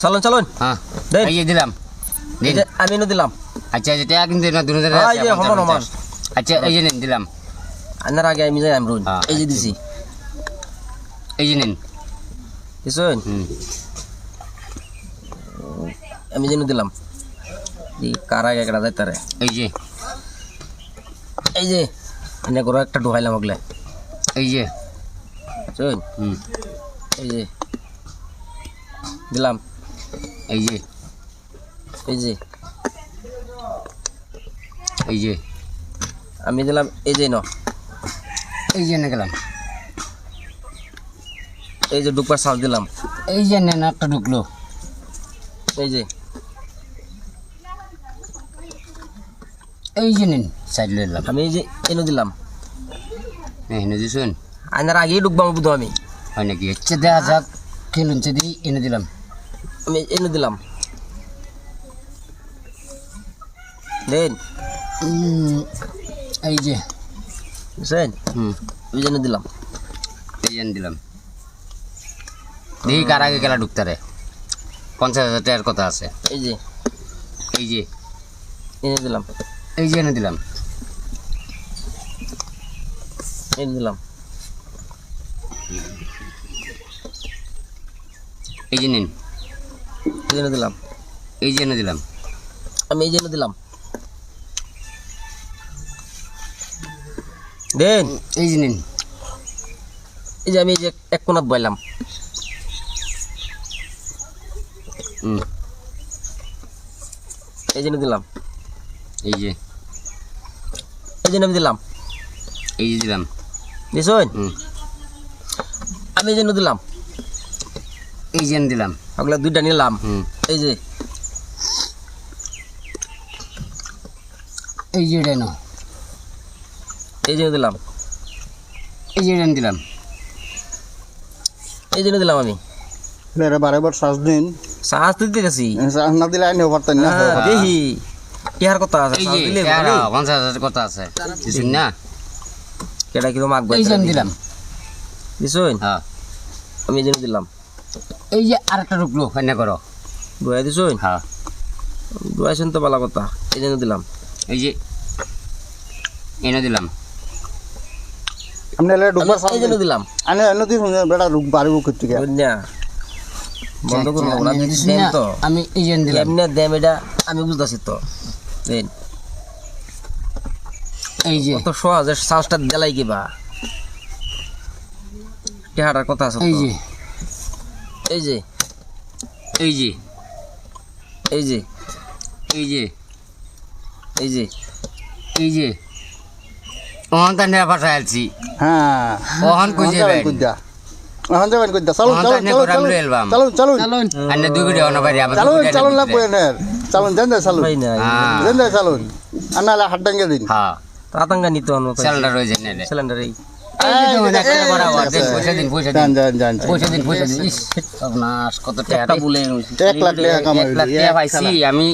চালুন চালুন। হ্যাঁ। দেন। এই দিলাম। এই আমি এনে দিলাম। আচ্ছা আচ্ছা টাকা কিন্তু না সমান। আচ্ছা এই যে নিন দিলাম। আনার আগে আমি যাই আমরুন হ্যাঁ, এই যে দিছি। এই যে নিন। বুঝছেন আমি যেন দিলাম। এই কার আগে একটা যায় তারে? এই যে। এই যে এনে করে একটা ঢুকাইলাম ওগুলা এই যে। হুম। এই যে। দিলাম। এই যে এই যে এই যে আমি দিলাম এই যে ন এই যে এনে গেলাম এই যে ডুকবার চাল দিলাম এই যে নেন একটা ঢুকলো এই যে এই যে নিন সাইড লইলাম আমি এই যে এনে দিলাম এনে দিছুন আনার আগেই ডুকবাম বুধ আমি হয় নাকি আচ্ছা দেখা যাক খেলুন দি এনে দিলাম আমি এনে দিলাম। দেন। এই যে। বুঝছেন হুম। ওই জন্য দিলাম। এই যে এনে দিলাম। দেখি কার আগে গেলা ঢুকতে রে পঞ্চাশ হাজার টাকার কথা আছে। এই যে। এই যে। এনে দিলাম। এই যে এনে দিলাম। এনে দিলাম। এই যে নিন। এই জন্য দিলাম। এই যে এনে দিলাম। আমি এই জন্য দিলাম। দেন। এই যে নিন। এই যে আমি এই যে এক কোনাত বইলাম। এই জন্য দিলাম। এই যে। এই জন্য আমি দিলাম। এই যে দিলাম। হুম। আমি এই জন্য দিলাম। এই যে এনে দিলাম। ওগুলা দুইটা নিলাম। এই যে। এই যে এটা এই জন্য দিলাম। এই যে এনে দিলাম। এই জন্য দিলাম আমি। এরা বারে বার শ্বাস দিন। শ্বাস দিতে গেছি। শ্বাস না দিলে আইনেও পারতেন না। হ্যাঁ, দেখি। টিহার কথা আছে? এই যে ভালোই। পঞ্চাশ হাজার কথা আছে। দিছুন না? কেডা কিরো মাগ এই যে দিলাম। দিছুন? হ্যাঁ। আমি এই জন্য দিলাম। এই যে আরেকটা ঢুকলো এনে করো। ডুয়াই দিছুন হ্যাঁ ডুয়াইছুন তো ভালো কথা এই জন্য দিলাম। এই যে এনে দিলাম। আপনি এলে ঢুকবার এই জন্য দিলাম। আনে এনে দিন বেটা ঢুক বাড়িব করতে গিয়ে বুঝনা বন্ধ করব ওরা দিছি দেন না, তো। আমি এই যে দিলাম। এমনি দেম এটা? আমি বুঝতেছি তো। দেন। এই যে। কত সহজে শ্বাসটা দিলাই কিবা টিহাটার কথা আছে এই যে। এই যে এই যে এই যে এই যে এই যে এই যে। ওহন নেওয়া পাঠা আলছি হ্যাঁ। ওহন কই যাবেন? কইদা এখন যাবেন কইদা চলুন ওহন চলুন চলুন চলুন চলুন চালুন। আন্নে দুই ভিডিও না বাইরে আবার চলুন চলুন লাগবো এনের চলুন দেন দে চলুন। ভাই না হ্যাঁ দেন চলুন। আনালে হাত ডাঙ্গে দিন। হ্যাঁ। তাতাঙ্গা নিতে অন্য সিলিন্ডার রয়েছে নেলে সিলিন্ডার এই আমি